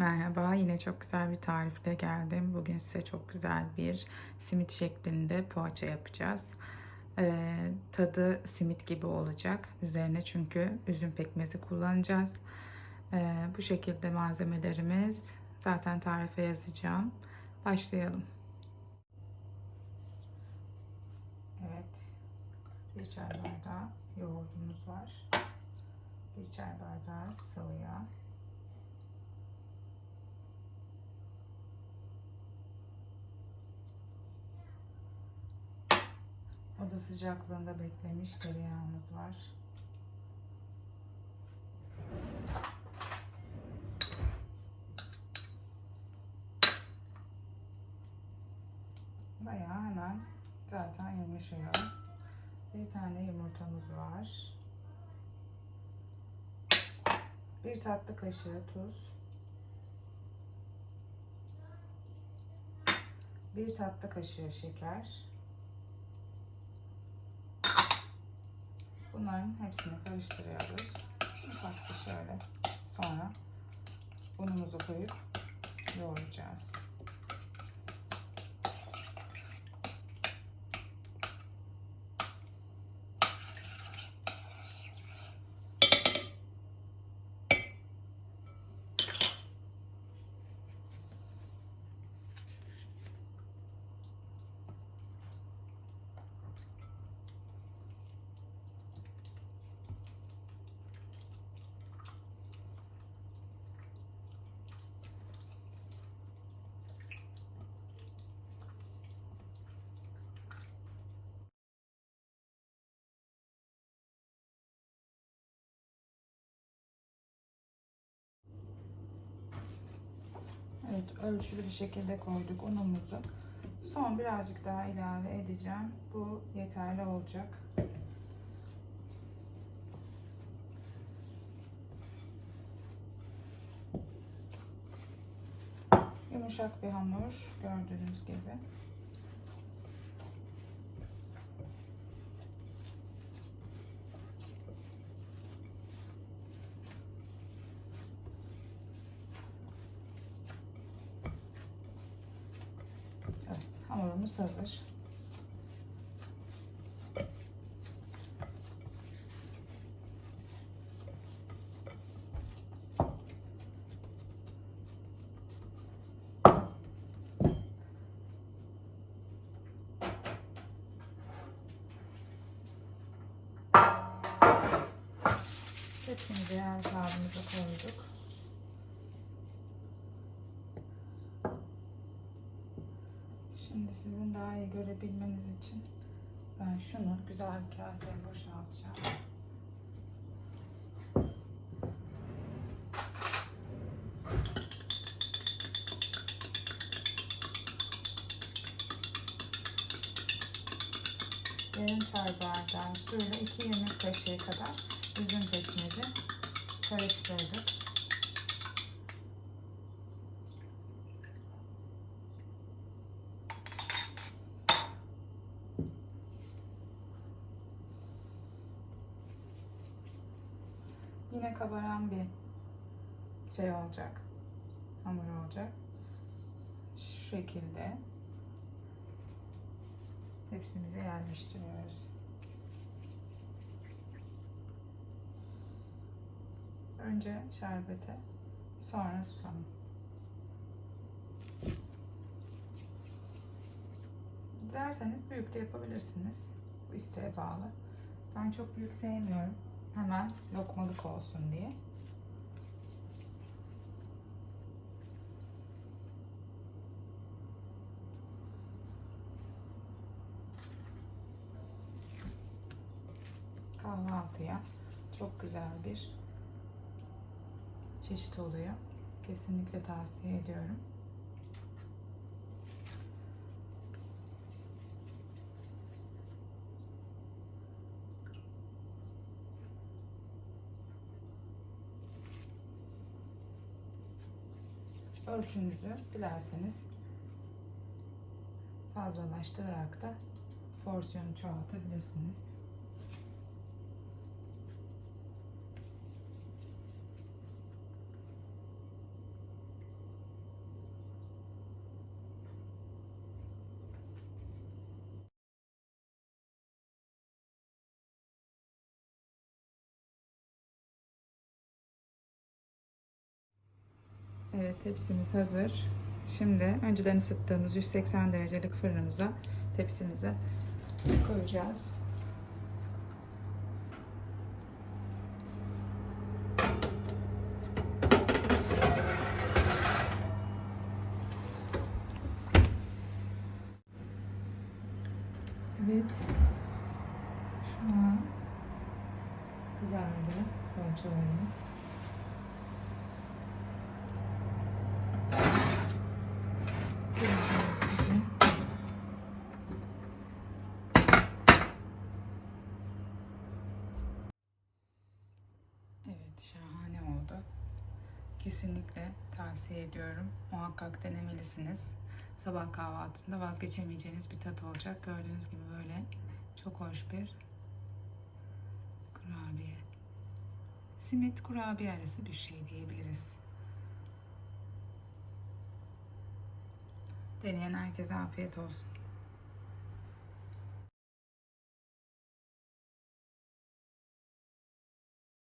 Merhaba, yine çok güzel bir tarifle geldim. Bugün size çok güzel bir simit şeklinde poğaça yapacağız. Ee, tadı simit gibi olacak. Üzerine çünkü üzüm pekmezi kullanacağız. Ee, bu şekilde malzemelerimiz zaten tarife yazacağım. Başlayalım. Evet, bir çay bardağı yoğurdumuz var. Bir çay bardağı sıvı yağ. Oda sıcaklığında beklemiş tereyağımız var. Bayağı hemen zaten yumuşuyor. Bir tane yumurtamız var. Bir tatlı kaşığı tuz. Bir tatlı kaşığı şeker. Bunların hepsini karıştırıyoruz. Ufak bir şöyle. Sonra unumuzu koyup Evet ölçülü bir şekilde koyduk unumuzu. Son birazcık daha ilave edeceğim. Bu yeterli olacak. Yumuşak bir hamur gördüğünüz gibi. Evet, hamurumuz hazır. Hepsini diğer kağıdımıza koyduk. Şimdi sizin daha iyi görebilmeniz için ben şunu güzel bir kaseye boşaltacağım. Yarım çay bardağı suyla 2 yemek kaşığı kadar üzüm pekmezi karıştırdık. Yine kabaran bir şey olacak. Hamur olacak. Şu şekilde tepsimize yerleştiriyoruz. Önce şerbete, sonra susamı. Dilerseniz büyük de yapabilirsiniz. Bu isteğe bağlı. Ben çok büyük sevmiyorum. Hemen lokmalık olsun diye. Kahvaltıya çok güzel bir çeşit oluyor. Kesinlikle tavsiye ediyorum. Ölçünüzü dilerseniz fazlalaştırarak da porsiyonu çoğaltabilirsiniz. Evet tepsimiz hazır. Şimdi önceden ısıttığımız 180 derecelik fırınımıza tepsimize koyacağız. Evet. Şu an kızardı poğaçalarımız. Gördüğünüz gibi. Evet, şahane oldu. Kesinlikle tavsiye ediyorum. Muhakkak denemelisiniz. Sabah kahvaltısında vazgeçemeyeceğiniz bir tat olacak. Gördüğünüz gibi böyle çok hoş bir kurabiye. Simit kurabiye arası bir şey diyebiliriz. Deneyen herkese afiyet olsun.